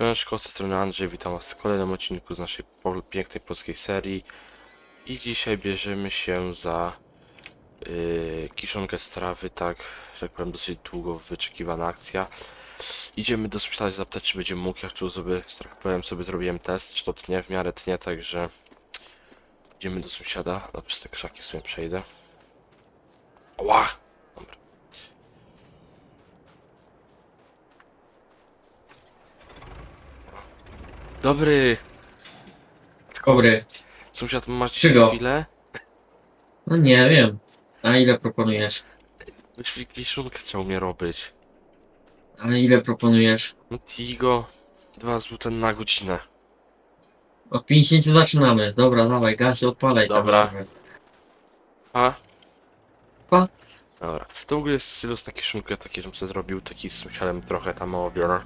Cześć, z strony Andrzej, witam was w kolejnym odcinku z naszej pol- pięknej polskiej serii i dzisiaj bierzemy się za yy, kiszonkę strawy, tak, że tak powiem, dosyć długo wyczekiwana akcja. Idziemy do szpitala zapytać, czy będzie mógł, jak tu sobie, że tak powiem, sobie zrobiłem test, czy to tnie, w miarę tnie, także idziemy do sąsiada, no przez te krzaki sobie przejdę. Ła! Dobry! Dobry. Sąsiad, dzisiaj Czego? chwilę? No nie wiem. A ile proponujesz? Myśli, kiszonkę chciał mnie robić. A ile proponujesz? No Tigo, dwa złote na godzinę. Od 50 zaczynamy. Dobra, dawaj, gaś, odpalaj. tam. Dobra. A? Pa. Dobra. To w ogóle jest silus na kiszonkę taki, żebym sobie zrobił, taki z sąsiadem trochę tam obiorę.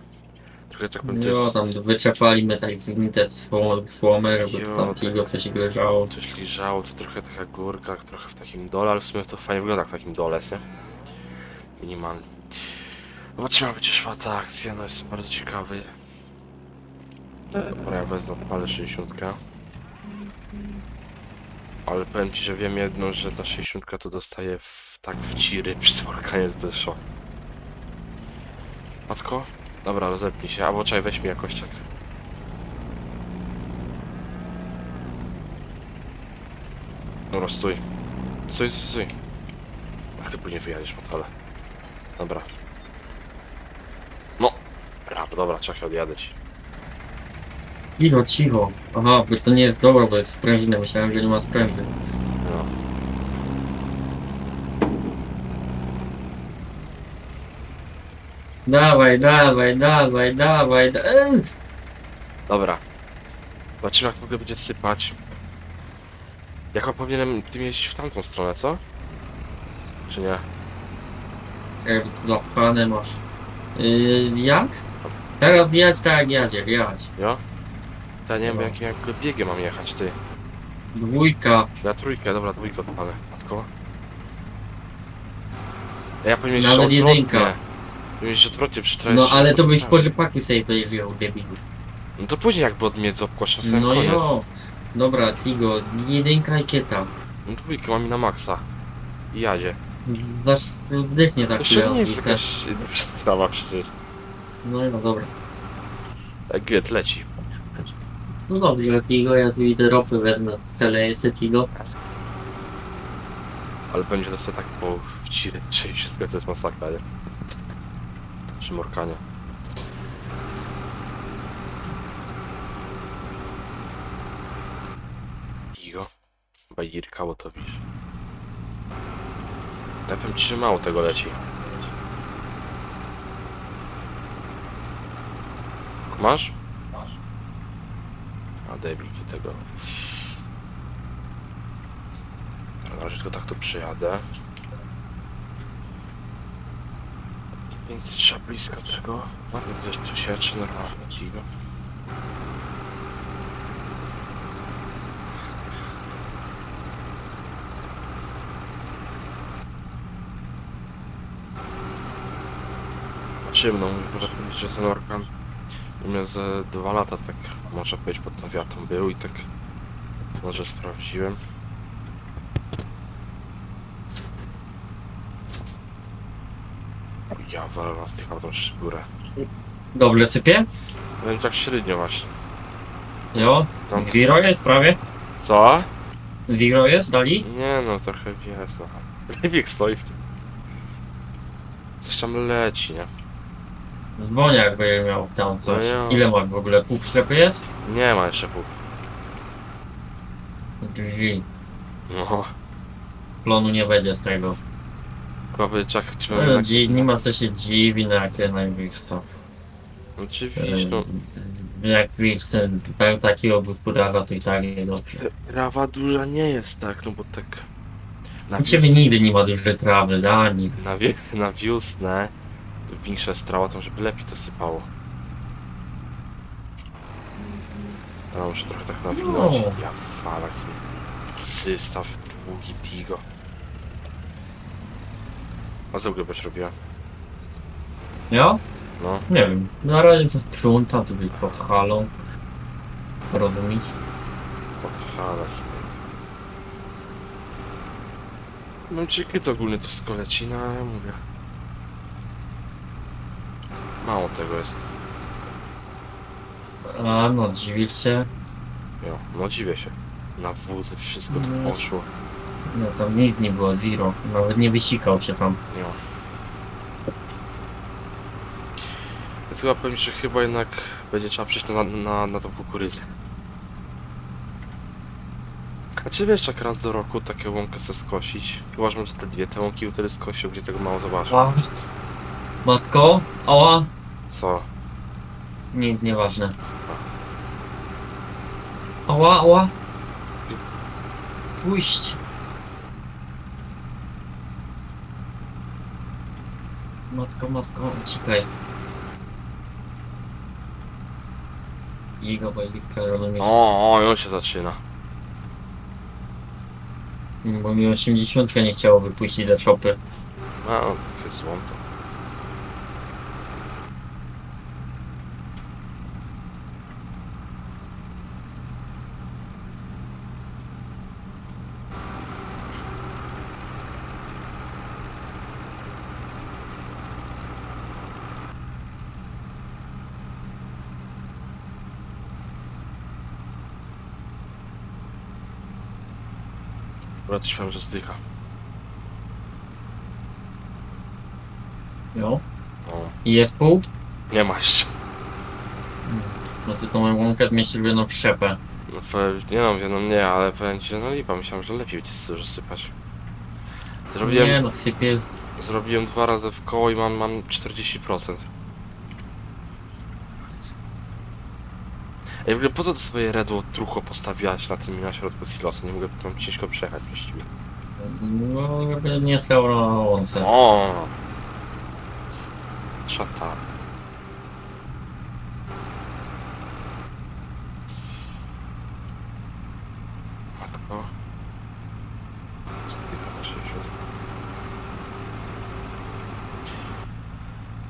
Trochę tak powiem, to Jo, jest... tam wyczepali my tak zgnite słom- słomy, żeby Jo, tam tego coś leżało. Coś liżało, to trochę taka górka, trochę w takim dole, ale w sumie to fajnie wygląda w takim dole, nie? Minimalnie. Zobaczymy, jak będzie szła ta akcja, no jestem bardzo ciekawy. Dobra, ja wezmę, odpalę 60. Ale powiem ci, że wiem jedno, że ta 60 to dostaje w, tak w ciry przy tym orkanie, to jest szok. Matko? Dobra, rozepnij się, albo czaj, weź mi jakoś tak. Dobra, stój. Stój, stój, stój. Jak ty później wyjadziesz, Matale? Dobra. No. Brawo, dobra, czekaj, odjadę ci. Cicho, cicho. Aha, bo to nie jest dobre, bo jest sprężyny. Myślałem, że nie ma sprężyny. No. Dawaj, dawaj, dawaj, dawaj, da Ej! Dobra. Zobaczymy, jak w ogóle będzie sypać. Chyba powinienem tym jeździć w tamtą stronę, co? Czy nie? Ej, Zapchane masz. Yy, jak? Teraz jadź tak jak jadzie. Jo? To ja nie wiem, Dobra. jakim ja w ogóle biegiem mam jechać, ty. Dwójka. Ja trójkę, dobra, dwójkę odpalę. Matko. Ja powinien jeździć Nawet odwrotnie. jedynka. Jeździć odwrotnie przy No ale to byś po spożywaki sobie wyjrzał, debilu. No to później jakby od mnie zopłasz na No koniec. jo. Dobra, Tigo, jedynka i kieta. No dwójkę mam i na maksa. I jadzie. Zdasz, zdechnie tak To jeszcze nie jest jakaś duża sprawa przecież. No no dobra. Git, leci. No dobrze, Tigo, ja tu idę ropy wezmę. Przeleję se Tigo. Ale będzie to sobie tak po czy wszystko to jest masakra, nie? Przy morkanie. Digo. Bajirka, bo to widzisz. Ja powiem tego leci. Masz? A debil, ty tego. Na razie tylko tak tu przyjadę. Więc trzeba blisko tego. Ładnie gdzieś tu sieczy normalnie cigo. Zobaczymy, no może powiedzieć, że ten orkan u za dwa lata tak można powiedzieć pod tą wiatą był i tak może sprawdziłem. Ja walę z tych autów w górę. Dobrze sypie? No tak średnio właśnie. Jo. Tam... Zero jest prawie? Co? Zero jest, dali? Nie no, trochę wiesz, no. Bieg stoi w tym. Coś tam leci, nie? Dzwonia jakby miał tam coś. No. Ile masz w ogóle? Pół ślepy jest? Nie ma jeszcze pół. Drzwi. No. Plonu nie będzie z tego. No, dzi- nie ma co się dziwi na jakie najwyższe co. Oczywiście, no. Jak ten, tak, takiego gospodarza to i tak nie dobrze. Trawa duża nie jest tak, no bo tak... Na U ciebie wiosnę- nigdy nie ma dużej trawy, da nic. Na, wie, na wiosnę to większa strawa, to żeby lepiej to sypało. Ja muszę trochę tak nawinąć. No. Ja falak sobie. Systaw długi Tigo. A co w byś robiła? Jo? No, Nie wiem, na razie to strunta, to być pod halą. Rozumieć? pod halach. Mam ciekawe to ogólnie to wszystko leci, no ale mówię. Mało tego jest. A no, dziwisz się. Jo, no dziwię się. Na wózy wszystko to No. poszło. No tam nic nie było, zero. Nawet nie wysikał się tam. Jo. Więc chyba powiem, że chyba jednak będzie trzeba przejść na, na, na tą kukurydzę. A czy wiesz, jak raz do roku takie łąkę sobie skosić? Chyba, że te dwie te łąki wtedy skosił, gdzie tego mało zobaczył. A. Matko? Ała? Co? Nic, nieważne. Ała, ała? Puść. Matko, matko, uciekaj. Giga bajlitka? O, o, już się zaczyna. Bo mi 80 nie chciało wypuścić do shopy. No, takie złąto. Dobra, śmiałem, że zdycha. Jo. No, I jest pół? nie ma jeszcze. No to tą łąkę zmieścił w jedną przyczepę. No powiem, nie no, no nie, ale powiem ci, że no lipa, myślałem, że lepiej będzie dużo sypać. Zrobiłem, Nie no, sypie. zrobiłem dwa razy w koło i mam, mam 40%. Ej, w ogóle po co to swoje redło trucho postawiłaś na tym na środku silosa? Nie mogę tam ciężko przejechać właściwie. No, nie łące. O! Szata. Matko. Styka na 60.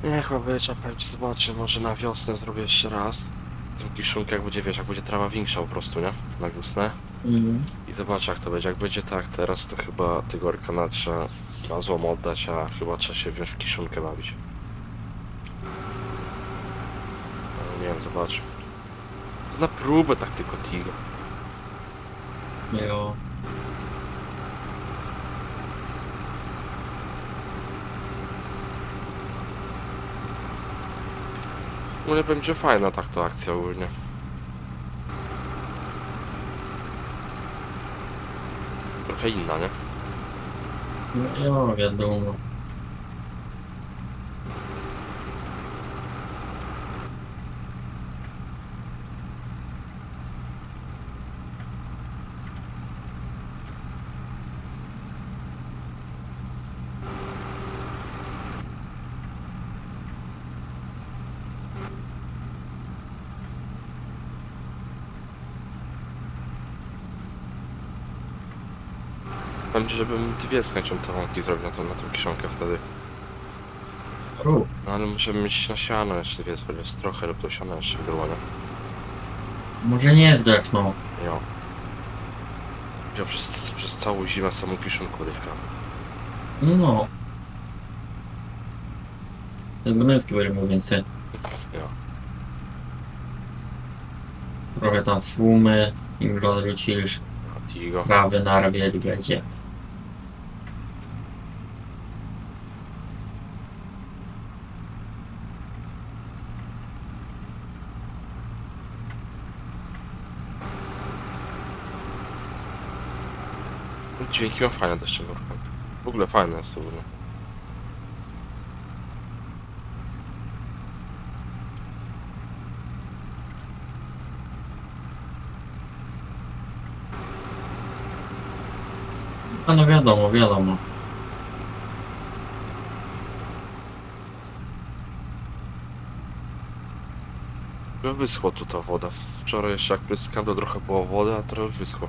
Nie, chyba będzie trzeba powiem ci zobaczę, może na wiosnę zrobię jeszcze raz. Tym kiszunkę jak będzie, wiesz, jak będzie trawa większa po prostu, nie? Na wiosnę. Mhm. I zobaczę jak to będzie. Jak będzie tak teraz, to chyba tego orkana trzeba na złom oddać, a chyba trzeba się wziąć w kiszonkę bawić. Nie wiem, zobaczę. To na próbę tak tylko Tigo. Jo. No nie będzie fajna tak to akcja ogólnie. Trochę inna, nie? No, jo, wiadomo. Powiem ci, żebym dwie z chęcią te zrobił na tą, na tą kiszonkę wtedy. Rób. No ale musimy mieć na siano jeszcze dwie, chociaż trochę, żeby to siano jeszcze było, nie? Może nie zdechnął. Jo. Wziął przez, przez całą zimę samą kiszonkę odywka. No. Tego nętki będę więcej. Jo. Trochę tam słumy im rozrzucisz. A Tigo. Prawy narwie będzie. Dźwięki ma fajne też nurkiem. W ogóle fajne jest to w ogóle. A no wiadomo, wiadomo. No wyschło tu ta woda. Wczoraj jeszcze jak pryskałem to trochę było wody, a teraz już wyschło.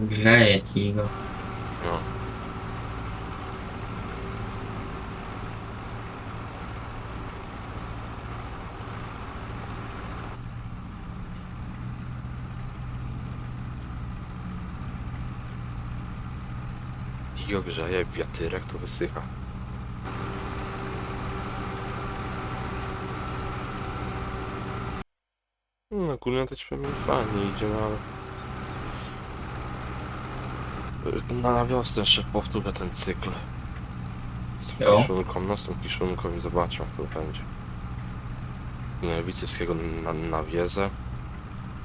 Grzeje ci go. No. I ogrzeje wiatyrek, to wysycha. No, ogólnie to ci powiem fajnie idzie, no ale... Na wiosnę jeszcze powtórzę ten cykl. Z tą Jo. kiszonką, no z tą kiszonką i zobaczę jak to będzie. Nie, Wicewskiego na, na wiezę.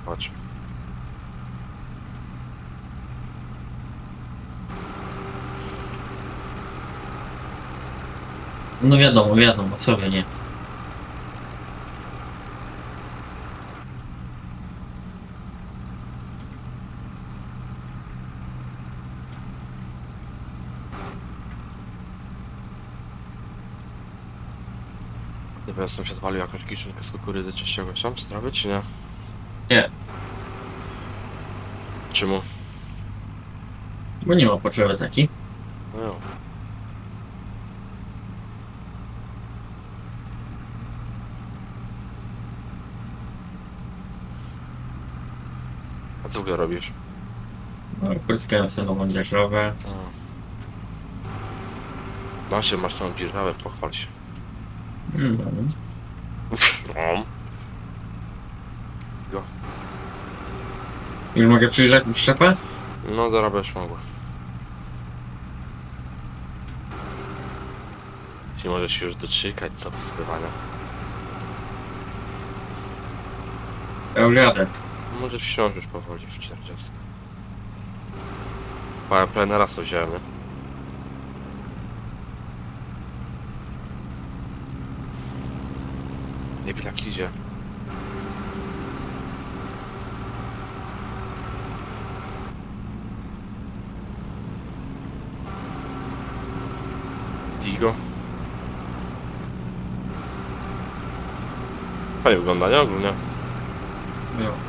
Chodź. No wiadomo, wiadomo, co by nie. Gdyby ja sąsiad walił jakąś kiszonkę z kukurydzy czy z czegoś tam, z trawy, czy nie? Nie. Czemu? Bo nie ma potrzeby takiej. No jo. A co go robisz? No, sobie nową dzierżawę. Masz się, masz tą dzierżawę, pochwal się. No. No. Już mogę przyjrzeć szczepę? No, dorabiasz mogła. Nie możesz się już doczekać co wysypywania. Ja już jadę. Możesz wsiąść już powoli w 40. Pana plenera co wziąłem, nie? Nie wiem jak idzie. Digo. Fajnie wygląda, nie? Ogólnie. No.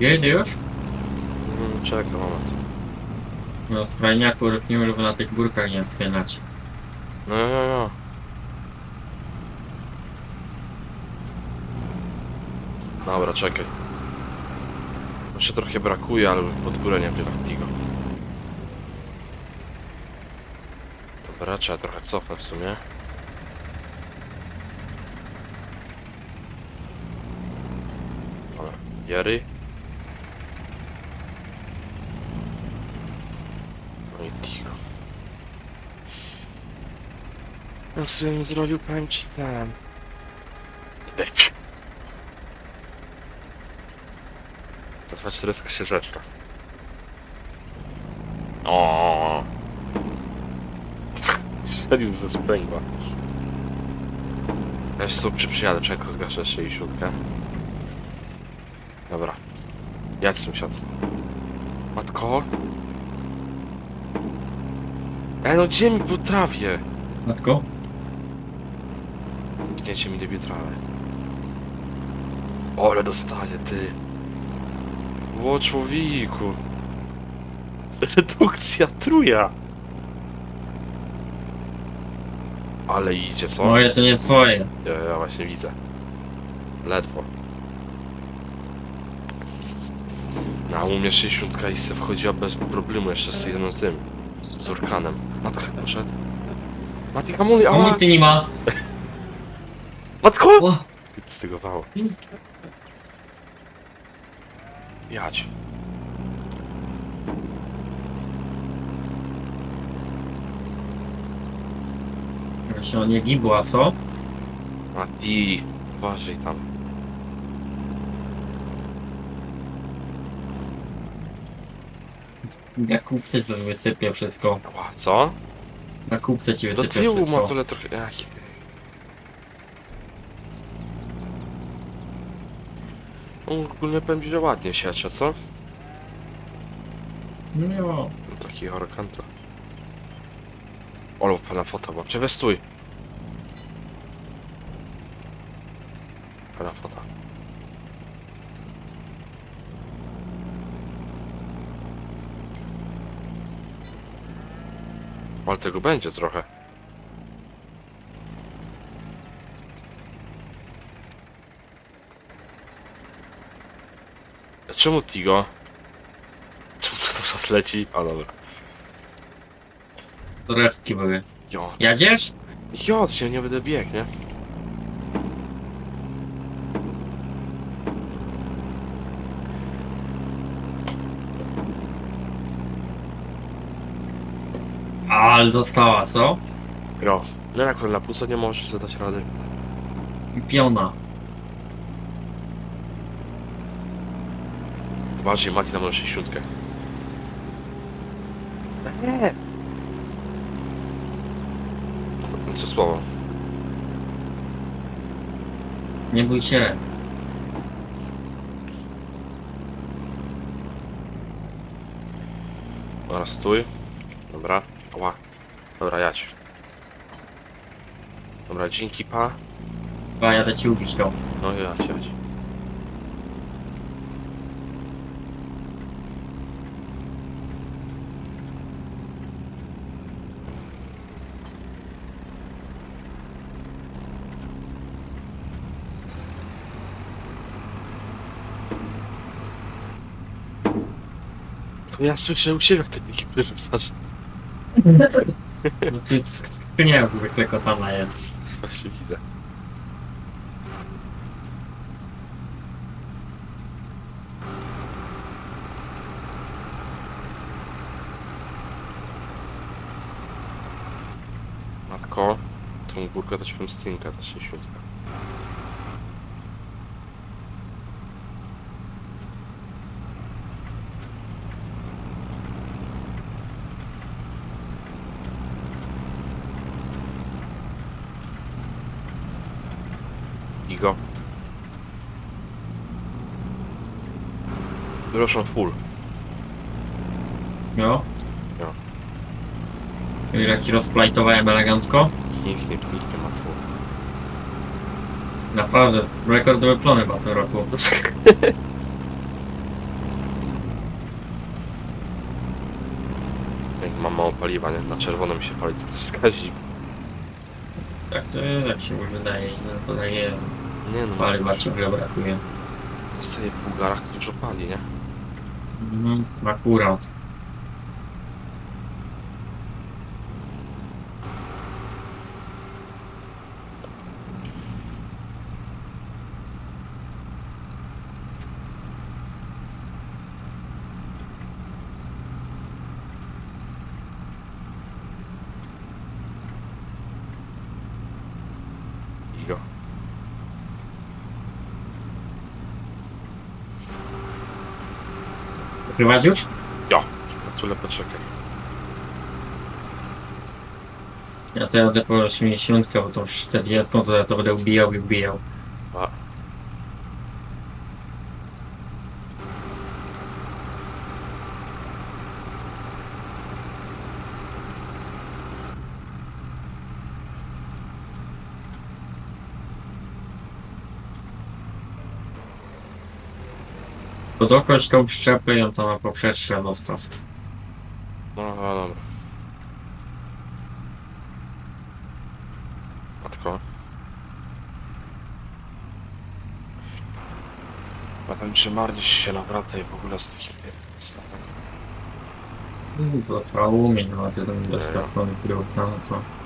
Jedzie już? Mm, Czekaj moment. No w krajniaku rypniemy, żeby na tych górkach nie odpinać. No, no, no. Dobra, czekaj. Jeszcze trochę brakuje, ale pod górę nie bywa Tigo. Dobra, trzeba trochę cofnę w sumie. Dobra, Jerry. No i Tigo. Ja sobie zrobił, powiem ci ten... Dej. Ta 240 się rzeczna. O. Strzelił ze sprzęgła. Ja jeszcze sobie przy przyjadę, tylko zgaszę 60. Dobra. Jadź sąsiad. Matko? E no gdzie mi po trawie? Matko? Gniecie mi debie trawę. Ole dostaję, ty. Ło człowieku. Redukcja truja. Ale idzie, co? Moje to nie twoje. Ja, ja właśnie widzę. Ledwo. Na u mnie 60 i se wchodziła bez problemu jeszcze z jednym z tym. Z orkanem. Matka jak poszedł. Mati hamuli, ała! Amunicji nie ma. Matko! O, Stygowało. Jadź. Właśnie on nie gibła, co? Mati, uważaj tam. Na kupce to wysypię wszystko. Ała, co? Na kupce ci Do wysypię tyłu wszystko. ma tyle trochę... Jaki ty... No, ogólnie powiem że ładnie siecze, co? No. No, taki orkan to... Olo, fajna fota, bo... Ciebie stój! Fajna fota. Ale tego będzie trochę. Czemu Tigo? Czemu to cały czas leci? A dobra. Były. Jo, Jadziesz? jo, się nie będę biegł, nie? Ale dostała, co? Jo. No jak na plusa nie możesz sobie dać rady. I Piona. Uważaj, Mati tam na 60. No Co słowo? Nie bój się. Dobra, stój. Dobra. Ła. Dobra, jadź. Dobra, dzięki pa. Chyba jadę ci ubić to. No jadź, jadź. To ja słyszę u siebie, jak ty niki wyrzucasz. No to jest skrzynia jak zwykle kotana jest. Właśnie widzę. Matko, tą górkę to bym stinka, ta 60. Igo. Proszę full. No. No. Jak ci rozplajtowałem elegancko? Pięknie, pięknie ma tu. Naprawdę, rekordowe plony w tym roku. Jak mam mało paliwa, nie? Na czerwonym się pali ten wskaźnik. Tak to jest, jak się mi wydaje, że to tak jest. Nie no, Paliwa ciągle brakuje. dostaje pół garach, to dużo pali, nie? Uhum, vai por alto. E. już? Ja. Tyle poczekaj. Ja to jadę po 80, bo tą 40 to ja to będę ubijał i ubijał. A. To dokończ tą szczepę i on tam na poprzeczkę dostaw. No, no dobra. Matko. Powiem, że marnie się nawraca i w ogóle z takim tym stanem. Mm, To trzeba umieć, no a ty tam doświadczony kierowca, no to...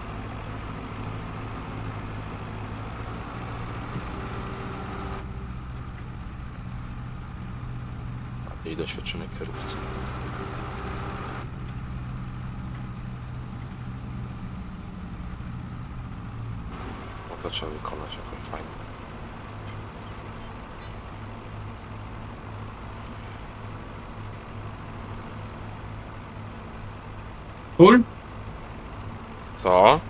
i doświadczony kierowca. No to trzeba wykonać jakoś fajnie. Full? Co?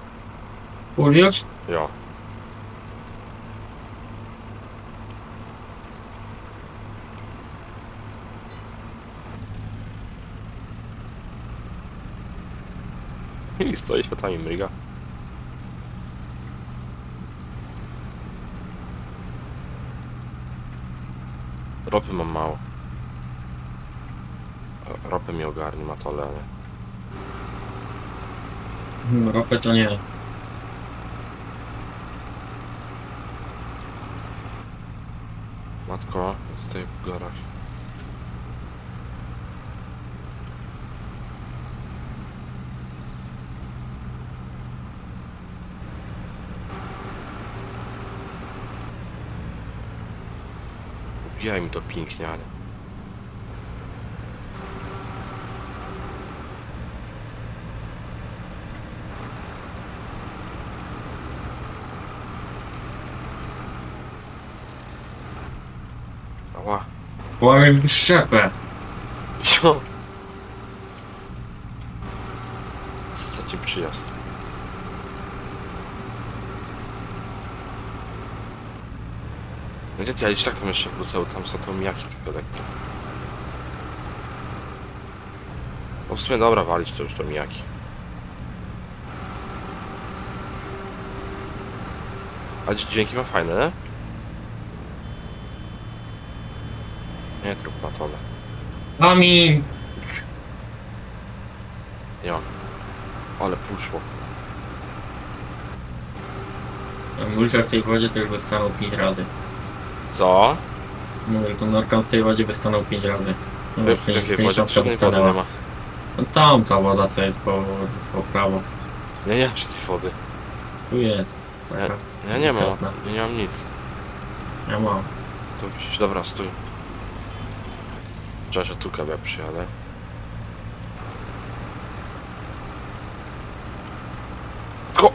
Full już? Jo. I stoi światami mryga. Ropy mam mało. Ro- Ropy mi ogarnie, ma to ale... Hmm, Ropę to nie. Matko, stoję w górach. Ubijaj mi to pięknie, ale... Ała. Łamie mi szczepę. Co? Co za ci przyjazd? No gdzie ty, ja i tak tam jeszcze wrócę, bo tam są to mijaki tylko lekkie. No w sumie dobra, walić to już to mijaki. A dź- dźwięki ma fajne, nie? Nie, trup na tole. Mami! Ja. Ale puszło. Mulczak w tej wodzie to już stanął 5 rady. Co? Mówię, to Norkan w tej wodzie by stanął 5 rady. No, W jakiej wodzie? pięćdziesiątka Żadnej wody nie stanęła. ma. No tam ta woda co jest po, po prawo. Ja nie mam żadnej wody. Tu jest. Taka. Ja nie mam. Delikatna. Ja nie mam nic. Ja mam. To wziąć, dobra, stój. Trzeba się tu kabia przyjadę.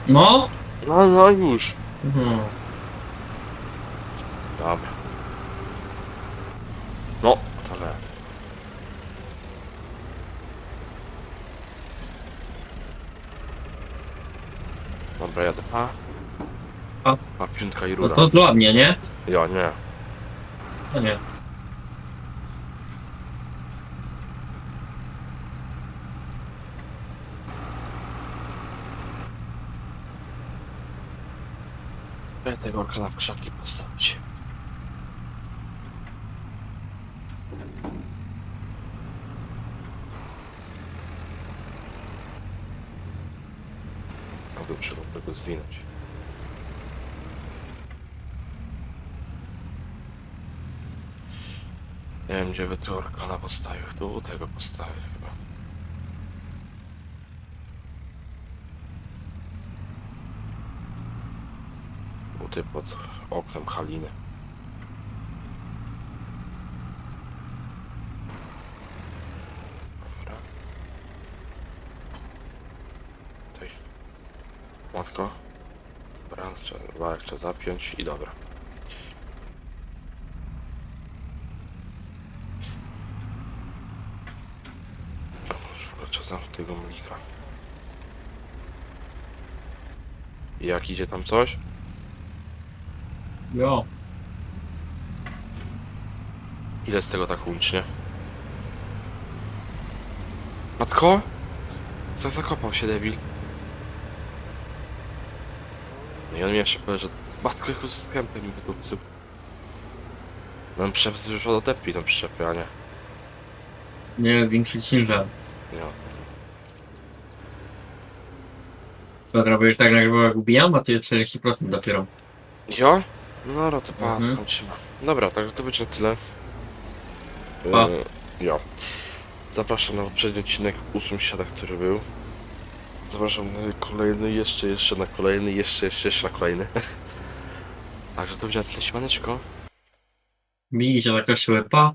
No! no, no już. Mhm. Dobra. No, to le. Dobra, jadę. A. A. A piątka i No rura. to dla mnie, nie? Ja nie. No nie. Ja tego orkana w krzaki postawić. Przyszłoby go zwinąć. Nie wiem gdzie by tu orkana postawił. Tu tego chyba. Pod oknem Haliny. Dobra. Tutaj. Matko. Dobra, trzeba zapiąć i dobra. W zamknąć tego mlika. Jak idzie tam coś? Jo. Ile z tego tak łącznie? Matko? Co zakopał się debil? No i on mi jeszcze powie, że matko jaką skępę mi wydupcył. Mam przepis już odepnij tą przyczepę, a nie. Nie, większy ciężar. Nie. Co zrobisz tak jak jak ubijam, a ty jest 40% dopiero. Ja? No, no to pa, Mhm. trzyma. Dobra, także to będzie na tyle. Pa. E, ja. Zapraszam na poprzedni odcinek u sąsiada, który był. Zapraszam na kolejny, jeszcze, jeszcze na kolejny, jeszcze, jeszcze, jeszcze na kolejny. Także to będzie na tyle, siemaneczko. Bijcie za koszulę, pa.